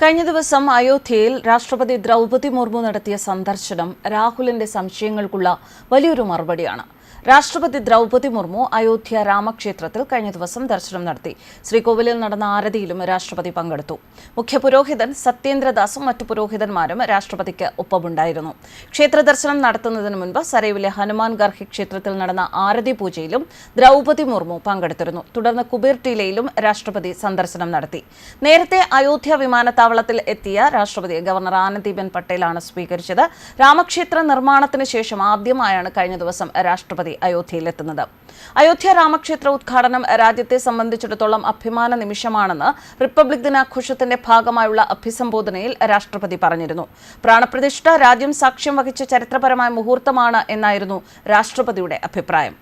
കഴിഞ്ഞ ദിവസം അയോധ്യയിൽ രാഷ്ട്രപതി ദ്രൗപതി മുർമു നടത്തിയ സന്ദർശനം രാഹുലിന്റെ സംശയങ്ങൾക്കുള്ള വലിയൊരു മറുപടിയാണ്. രാഷ്ട്രപതി ദ്രൗപതി മുർമു അയോധ്യ രാമക്ഷേത്രത്തിൽ കഴിഞ്ഞ ദിവസം ദർശനം നടത്തി. ശ്രീകോവിലിൽ നടന്ന ആരതിയിലും രാഷ്ട്രപതി പങ്കെടുത്തു. മുഖ്യ പുരോഹിതൻ സത്യേന്ദ്രദാസും മറ്റു പുരോഹിതന്മാരും രാഷ്ട്രപതിക്ക് ഒപ്പമുണ്ടായിരുന്നു. ക്ഷേത്ര ദർശനം നടത്തുന്നതിന് മുൻപ് സരയുവിലെ ഹനുമാൻ ഗർഹി ക്ഷേത്രത്തിൽ നടന്ന ആരതി പൂജയിലും ദ്രൗപതി മുർമു പങ്കെടുത്തിരുന്നു. തുടർന്ന് കുബീർ ടീലയിലും രാഷ്ട്രപതി സന്ദർശനം നടത്തി. നേരത്തെ അയോധ്യ വിമാനത്താവളത്തിൽ എത്തിയ രാഷ്ട്രപതി ഗവർണർ ആനന്ദിബെൻ പട്ടേലാണ് സ്വീകരിച്ചത്. രാമക്ഷേത്ര നിർമ്മാണത്തിന് ശേഷം ആദ്യമായാണ് കഴിഞ്ഞ ദിവസം രാഷ്ട്രപതി അയോധ്യയിലെത്തുന്നത്. അയോധ്യ രാമക്ഷേത്ര ഉദ്ഘാടനം രാജ്യത്തെ സംബന്ധിച്ചിടത്തോളം അഭിമാന നിമിഷമാണെന്ന് റിപ്പബ്ലിക് ദിനാഘോഷത്തിന്റെ ഭാഗമായുള്ള അഭിസംബോധനയിൽ രാഷ്ട്രപതി പറഞ്ഞിരുന്നു. പ്രാണപ്രതിഷ്ഠ രാജ്യം സാക്ഷ്യം വഹിച്ച ചരിത്രപരമായ മുഹൂർത്തമാണ് എന്നായിരുന്നു രാഷ്ട്രപതിയുടെ അഭിപ്രായം.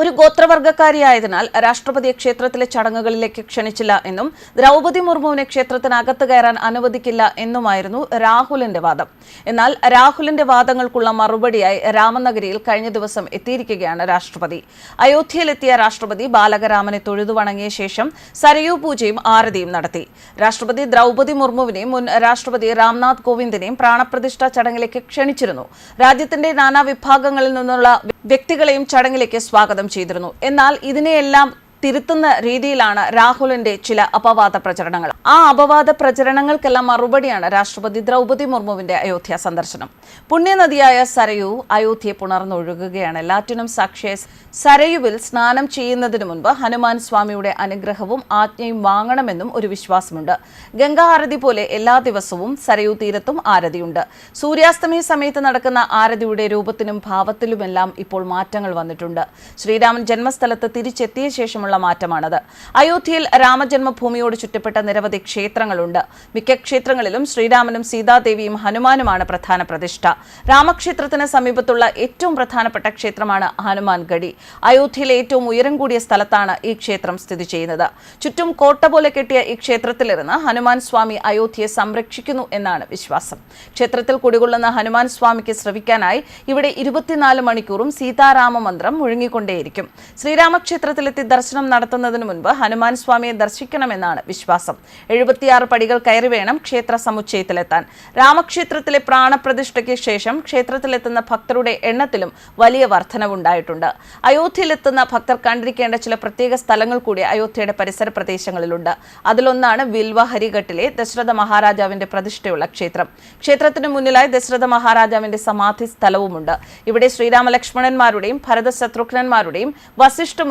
ഒരു ഗോത്രവർഗക്കാരിയായതിനാൽ രാഷ്ട്രപതിയെ ക്ഷേത്രത്തിലെ ചടങ്ങുകളിലേക്ക് ക്ഷണിച്ചില്ല എന്നും ദ്രൗപതി മുർമുവിനെ ക്ഷേത്രത്തിനകത്ത് കയറാൻ അനുവദിക്കില്ല എന്നുമായിരുന്നു രാഹുലിന്റെ വാദം. എന്നാൽ രാഹുലിന്റെ വാദങ്ങൾക്കുള്ള മറുപടിയായി രാമനഗരിയിൽ കഴിഞ്ഞ ദിവസം എത്തിയിരിക്കുകയാണ് രാഷ്ട്രപതി. അയോധ്യയിലെത്തിയ രാഷ്ട്രപതി ബാലകരാമനെ തൊഴുതു വണങ്ങിയ ശേഷം സരയൂ പൂജയും ആരതിയും നടത്തി. രാഷ്ട്രപതി ദ്രൗപതി മുർമുവിനെയും മുൻ രാഷ്ട്രപതി രാംനാഥ് കോവിന്ദിനെയും പ്രാണപ്രതിഷ്ഠാ ചടങ്ങിലേക്ക് ക്ഷണിച്ചിരുന്നു. രാജ്യത്തിന്റെ നാനാ വിഭാഗങ്ങളിൽ നിന്നുള്ള വ്യക്തികളെയും ചടങ്ങിലേക്ക് സ്വാഗതം ചെയ്തിരുന്നു. എന്നാൽ ഇതിനെയെല്ലാം തിരുത്തുന്ന രീതിയിലാണ് രാഹുലിന്റെ ചില അപവാദ പ്രചരണങ്ങൾ. ആ അപവാദ പ്രചരണങ്ങൾക്കെല്ലാം മറുപടിയാണ് രാഷ്ട്രപതി ദ്രൗപതി മുർമുവിന്റെ അയോധ്യ സന്ദർശനം. പുണ്യനദിയായ സരയു അയോധ്യയെ പുണർന്നൊഴുകുകയാണ്. എല്ലാറ്റിനും സാക്ഷിയെ സരയുവിൽ സ്നാനം ചെയ്യുന്നതിന് മുൻപ് ഹനുമാൻ സ്വാമിയുടെ അനുഗ്രഹവും ആജ്ഞയും വാങ്ങണമെന്നും ഒരു വിശ്വാസമുണ്ട്. ഗംഗാ ആരതി പോലെ എല്ലാ ദിവസവും സരയു തീരത്തും ആരതിയുണ്ട്. സൂര്യാസ്തമയ സമയത്ത് നടക്കുന്ന ആരതിയുടെ രൂപത്തിനും ഭാവത്തിലുമെല്ലാം ഇപ്പോൾ മാറ്റങ്ങൾ വന്നിട്ടുണ്ട്. ശ്രീരാമൻ ജന്മസ്ഥലത്ത് തിരിച്ചെത്തിയ ശേഷമുള്ള മാറ്റമാണത്. അയോധ്യയിൽ രാമജന്മഭൂമിയോട് ചുറ്റപ്പെട്ട നിരവധി ക്ഷേത്രങ്ങളുണ്ട്. മിക്ക ക്ഷേത്രങ്ങളിലും ശ്രീരാമനും സീതാദേവിയും ഹനുമാനുമാണ് പ്രധാന പ്രതിഷ്ഠ. രാമക്ഷേത്രത്തിന് സമീപത്തുള്ള ഏറ്റവും പ്രധാനപ്പെട്ട ക്ഷേത്രമാണ് ഹനുമാൻ ഗഡി. അയോധ്യയിലെ ഏറ്റവും ഉയരം കൂടിയ സ്ഥലത്താണ് ഈ ക്ഷേത്രം സ്ഥിതി ചെയ്യുന്നത്. ചുറ്റും കോട്ട പോലെ കെട്ടിയ ഈ ക്ഷേത്രത്തിലിരുന്ന് ഹനുമാൻ സ്വാമി അയോധ്യയെ സംരക്ഷിക്കുന്നു എന്നാണ് വിശ്വാസം. ക്ഷേത്രത്തിൽ കുടികൊള്ളുന്ന ഹനുമാൻ സ്വാമിക്ക് ശ്രവിക്കാനായി ഇവിടെ ഇരുപത്തിനാല് മണിക്കൂറും സീതാരാമ മന്ത്രം മുഴങ്ങിക്കൊണ്ടേയിരിക്കും. ശ്രീരാമക്ഷേത്രത്തിലെത്തി ദർശനം നടത്തുന്നതിന് മുൻപ് ഹനുമാൻ സ്വാമിയെ ദർശിക്കണമെന്നാണ് വിശ്വാസം. എഴുപത്തിയാറ് പടികൾ കയറി വേണം ക്ഷേത്ര സമുച്ചയത്തിലെത്താൻ. രാമക്ഷേത്രത്തിലെ പ്രാണപ്രതിഷ്ഠയ്ക്ക് ശേഷം ക്ഷേത്രത്തിലെത്തുന്ന ഭക്തരുടെ എണ്ണത്തിലും വലിയ വർധനവുണ്ടായിട്ടുണ്ട്. അയോധ്യയിലെത്തുന്ന ഭക്തർ കണ്ടിരിക്കേണ്ട ചില പ്രത്യേക സ്ഥലങ്ങൾ കൂടി അയോധ്യയുടെ പരിസര പ്രദേശങ്ങളിലുണ്ട്. അതിലൊന്നാണ് വിൽവ ഹരിഘട്ടിലെ ദശരഥ മഹാരാജാവിന്റെ പ്രതിഷ്ഠയുള്ള ക്ഷേത്രം. ക്ഷേത്രത്തിന് മുന്നിലായി ദശരഥ മഹാരാജാവിന്റെ സമാധി സ്ഥലവുമുണ്ട്. ഇവിടെ ശ്രീരാമലക്ഷ്മണന്മാരുടെയും ഭരത ശത്രുഘ്നന്മാരുടെയും വസിഷ്ഠ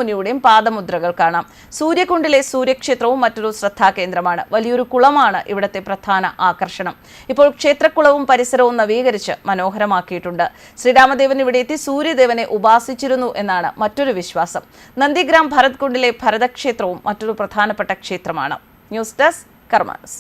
മുനിയുടെയും കാണാം. സൂര്യകുണ്ടിലെ സൂര്യക്ഷേത്രവും മറ്റൊരു ശ്രദ്ധാകേന്ദ്രമാണ്. വലിയൊരു കുളമാണ് ഇവിടത്തെ പ്രധാന ആകർഷണം. ഇപ്പോൾ ക്ഷേത്രക്കുളവും പരിസരവും നവീകരിച്ച് മനോഹരമാക്കിയിട്ടുണ്ട്. ശ്രീരാമദേവൻ ഇവിടെ എത്തി സൂര്യദേവനെ ഉപാസിച്ചിരുന്നു എന്നാണ് മറ്റൊരു വിശ്വാസം. നന്ദിഗ്രാം ഭരത്കുണ്ടിലെ ഭരതക്ഷേത്രവും മറ്റൊരു പ്രധാനപ്പെട്ട ക്ഷേത്രമാണ്. News desk കർമാനസ്.